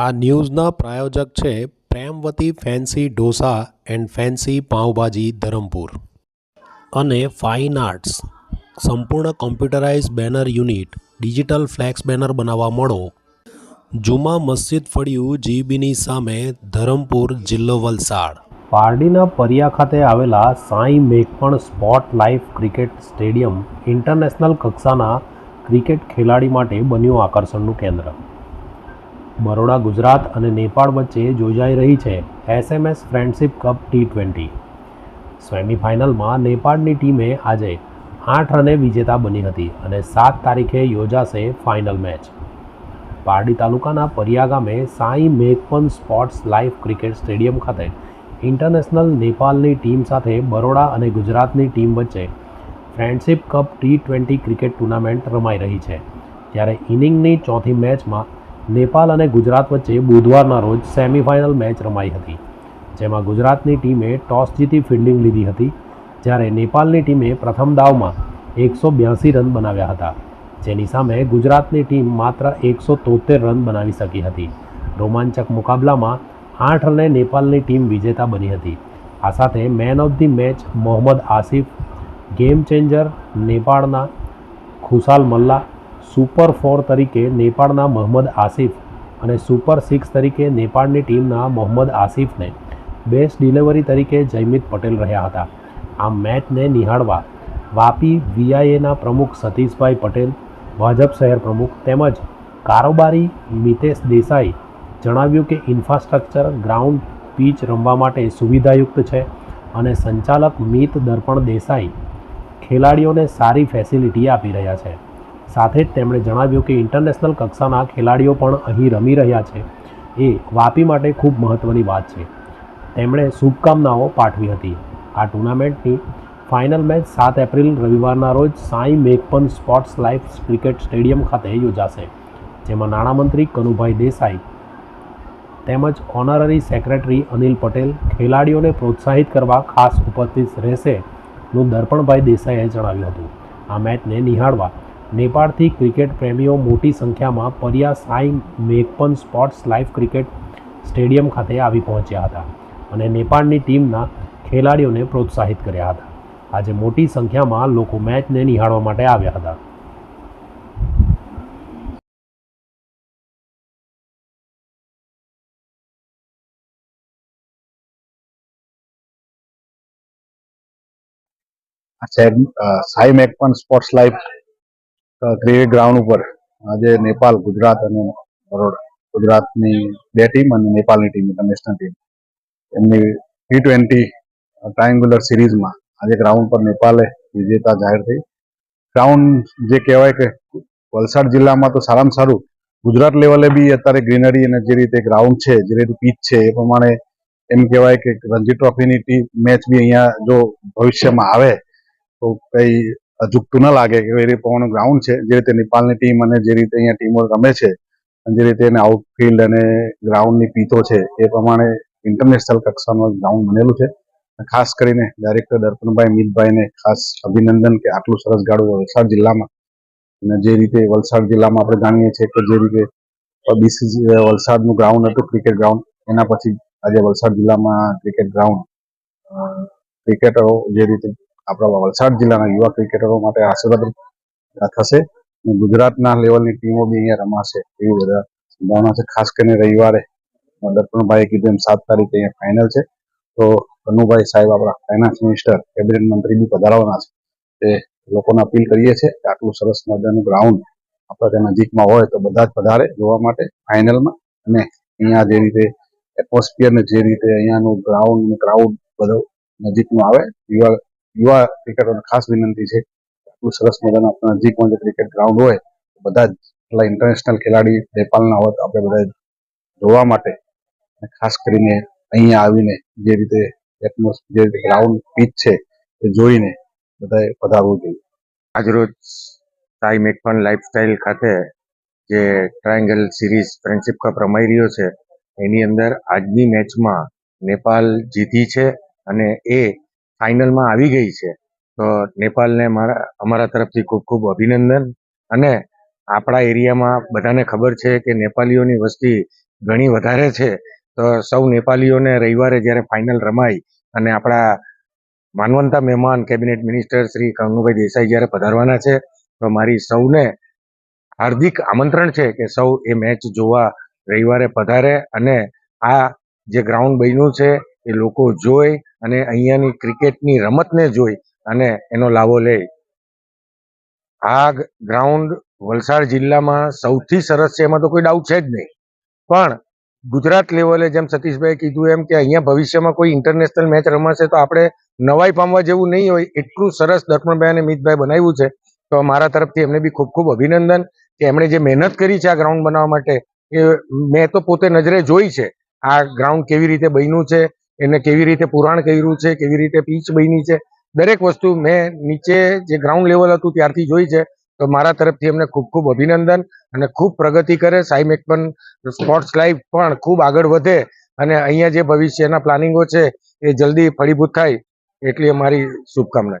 આ ન્યૂઝના પ્રાયોજક છે Premvati fancy dosa and fancy pav bhaji Dharampur. અને ફાઇન આર્ટ્સ. સંપૂર્ણ computerise banner unit, digital flex banner બનાવવા મળો. જુમા મસ્જિદ ફળિયું જીબીની સામે ધરમપુર જિલ્લો વલસાડ. પારડીના પરિયા ખાતે આવેલા Sai Meghpan spot life cricket stadium international કક્ષાના ક્રિકેટ ખેલાડી માટે બન્યું આકર્ષણનું કેન્દ્ર. બરોડા, ગુજરાત અને નેપાળ વચ્ચે યોજાઈ રહી છે SMS friendship cup T twenty. સેમિફાઇનલમાં નેપાળની ટીમે આજે આઠ રને વિજેતા બની હતી અને સાત તારીખે યોજાશે ફાઇનલ મેચ. પારડી તાલુકાના પરિયા ગામે Sai Meghpan sports life cricket stadium ખાતે ઇન્ટરનેશનલ નેપાળની ટીમ સાથે બરોડા અને ગુજરાતની ટીમ વચ્ચે friendship cup T twenty cricket tournament રમાઈ રહી છે. ત્યારે ઇનિંગની ચોથી મેચમાં નેપાળ અને ગુજરાત વચ્ચે બુધવારના રોજ સેમિફાઇનલ મેચ રમાઈ હતી, જેમાં ગુજરાતની ટીમે ટોસ જીતી ફિલ્ડિંગ લીધી હતી, જ્યારે નેપાલની ટીમે પ્રથમ દાવમાં એકસો બ્યાસી રન બનાવ્યા હતા, જેની સામે ગુજરાતની ટીમ માત્ર એકસો તોતેર રન બનાવી શકી હતી. રોમાંચક મુકાબલામાં આઠ રને નેપાલની ટીમ વિજેતા બની હતી. આ સાથે man of the match Mohammad Asif, game changer નેપાળના ખુશાલ મલ્લા સુપર ફોર તરીકે નેપાળના મોહમ્મદ આસિફ અને સુપર સિક્સ તરીકે નેપાળની ટીમના મોહમ્મદ આસિફને બેસ્ટ ડિલિવરી તરીકે જયમિત પટેલ રહ્યા હતા. આ મેચને નિહાળવા વાપી વીઆઈએના પ્રમુખ સતીશભાઈ પટેલ, ભાજપ શહેર પ્રમુખ તેમજ કારોબારી મિતેશ દેસાઈ જણાવ્યું કે ઇન્ફ્રાસ્ટ્રક્ચર, ગ્રાઉન્ડ, પીચ રમવા માટે સુવિધાયુક્ત છે અને સંચાલક મિત દર્પણ દેસાઈ ખેલાડીઓને સારી ફેસિલિટી આપી રહ્યા છે. સાથે જ તેમણે જણાવ્યું કે ઇન્ટરનેશનલ કક્ષાના ખેલાડીઓ પણ અહીં રમી રહ્યા છે. એ વાપી માટે ખૂબ મહત્ત્વની વાત છે. તેમણે શુભકામનાઓ પાઠવી હતી. આ ટુર્નામેન્ટની ફાઇનલ મેચ સાત એપ્રિલ રવિવારના રોજ Sai Meghpan sports life cricket stadium ખાતે યોજાશે, જેમાં નાણામંત્રી કનુભાઈ દેસાઈ તેમજ ઓનરરી સેક્રેટરી અનિલ પટેલ ખેલાડીઓને પ્રોત્સાહિત કરવા ખાસ ઉપસ્થિત રહેશે, નું દર્પણભાઈ દેસાઈએ જણાવ્યું હતું. આ મેચને નિહાળવા નેપાળથી ક્રિકેટ પ્રેમીઓ મોટી સંખ્યામાં Pariya Sai Meghpan sports live cricket stadium ખાતે આવી પહોંચ્યા હતા અને નેપાળની ટીમના ખેલાડીઓને પ્રોત્સાહિત કર્યા હતા. આજે મોટી સંખ્યામાં લોકો મેચને નિહાળવા માટે આવ્યા હતા. સાહેબ Sai Makpan sports life cricket ground ઉપર આજે નેપાલ, ગુજરાત અને બરોડા, ગુજરાતની બે ટીમ અને નેપાળની ટીમ ઇન્ટરનેશનલ ટીમ એમની ટી ટ્વેન્ટી ટ્રાયંગ્યુલર સિરીઝમાં આજે ગ્રાઉન્ડ પર નેપાલે વિજેતા જાહેર થઈ. ગ્રાઉન્ડ જે કહેવાય કે વલસાડ જિલ્લામાં તો સારામાં સારું. ગુજરાત લેવલે બી અત્યારે ગ્રીનરી અને જે રીતે ગ્રાઉન્ડ છે, જે રીતે પીચ છે, એ પ્રમાણે એમ કહેવાય કે રણજી ટ્રોફીની મેચ બી અહીંયા જો ભવિષ્યમાં આવે, તો કઈ અજુકતું ન લાગે કે એ રીતે ગ્રાઉન્ડ છે. જે રીતે નેપાળની ટીમ અને જે રીતે અહીંયા ટીમો રમે છે જે રીતે એને આઉટફિલ્ડ અને ગ્રાઉન્ડની પીતો છે, એ પ્રમાણે ઇન્ટરનેશનલ કક્ષાનું ગ્રાઉન્ડ બનેલું છે. ખાસ કરીને ડાયરેક્ટર દર્પણભાઈ મિતભાઈને ખાસ અભિનંદન કે આટલું સરસ ગાડું વલસાડ જિલ્લામાં. અને જે રીતે વલસાડ જિલ્લામાં આપણે જાણીએ છીએ કે જે રીતે બીસી વલસાડનું ગ્રાઉન્ડ હતું ક્રિકેટ ગ્રાઉન્ડ એના પછી આજે વલસાડ જિલ્લામાં ક્રિકેટ ગ્રાઉન્ડ ક્રિકેટરો જે રીતે આપણા વલસાડ જિલ્લાના યુવા ક્રિકેટરો માટે આશીર્વાદ થશે ગુજરાતના લેવલની ટીમો બી અહીંયા રમાશે એવી બધા સંભાવના છે. ખાસ કરીને રવિવારે દર્પણભાઈએ કીધું એમ સાત તારીખે અહીંયા ફાઇનલ છે. તો કનુભાઈ સાહેબ આપણા ફાઇનાન્સ મિનિસ્ટર કેબિનેટ મંત્રી બી પધારવાના છે. એ લોકોને અપીલ કરીએ છીએ કે આટલું સરસ મજાનું ગ્રાઉન્ડ આપણા ત્યાં નજીકમાં હોય તો બધા જ પધારે જોવા માટે ફાઇનલમાં અને અહીંયા જે રીતે એટમોસ્ફિયર ને જે રીતે અહીંયાનું ગ્રાઉન્ડ ક્રાઉડ બધું નજીકમાં આવે, યુવા યુવા ક્રિકેટરોને ખાસ વિનંતી છે. આટલું સરસ મજાનું આપણા નજીકમાં જે ક્રિકેટ ગ્રાઉન્ડ હોય બધા જ એટલા ઇન્ટરનેશનલ ખેલાડી નેપાળના હોય તો આપણે બધા જોવા માટે. ખાસ કરીને અહીંયા આવીને જે રીતે જે રીતે ગ્રાઉન્ડ પીચ છે, એ જોઈને બધાએ પધારવું જોઈએ. આજરોજ સાઈ મેકફન લાઈફસ્ટાઈલ ખાતે જે ટ્રાયંગલ સિરીઝ ફ્રેન્ડશિપ કપ રમાઈ રહ્યો છે, એની અંદર આજની મેચમાં નેપાલ જીતી છે અને એ ફાઇનલમાં આવી ગઈ છે. તો નેપાલને મારા, અમારા તરફથી ખૂબ ખૂબ અભિનંદન. અને આપણા એરિયામાં બધાને ખબર છે કે નેપાલીઓની વસ્તી ઘણી વધારે છે. તો સૌ નેપાલીઓને રવિવારે જ્યારે ફાઇનલ રમાય અને આપણા માનવંતા મહેમાન, કેબિનેટ મિનિસ્ટર શ્રી કંગુભાઈ દેસાઈ જ્યારે પધારવાના છે, તો મારી સૌને હાર્દિક આમંત્રણ છે કે સૌ એ મેચ જોવા રવિવારે પધારે અને આ જે ગ્રાઉન્ડ બન્યું છે એ લોકો જોઈ અને અહીંયાની ક્રિકેટની રમતને જોઈ અને એનો લાભો લે આ ગ્રાઉન્ડ, વલસાડ જિલ્લામાં સૌથી સરસ છે, એમાં તો કોઈ ડાઉટ છે જ નહીં. પણ ગુજરાત લેવલે જેમ સતીશભાઈ કીધું એમ કે અહીંયા ભવિષ્યમાં કોઈ ઇન્ટરનેશનલ મેચ રમાશે તો આપણે નવાઈ પામવા જેવું નહીં હોય. એટલું સરસ દર્પણભાઈ અને મિતભાઈ બનાવ્યું છે. તો મારા તરફથી એમને બી ખૂબ ખૂબ અભિનંદન કે એમણે જે મહેનત કરી છે આ ગ્રાઉન્ડ બનાવવા માટે, એ મેં તો પોતે નજરે જોઈ છે. આ ગ્રાઉન્ડ કેવી રીતે બન્યું છે એને કેવી રીતે પુરાણ કર્યું છે, કેવી રીતે પીચ બની છે, દરેક વસ્તુ મેં નીચે જે ગ્રાઉન્ડ લેવલ હતું ત્યારથી જોઈ છે. તો મારા તરફથી એમને ખૂબ ખૂબ અભિનંદન અને ખૂબ પ્રગતિ કરે. સાઈ મેકપન સ્પોર્ટ્સ લાઈફ પણ ખૂબ આગળ વધે અને અહીંયા જે ભવિષ્યના પ્લાનિંગો છે એ જલ્દી ફળીભૂત થાય એટલી અમારી શુભકામના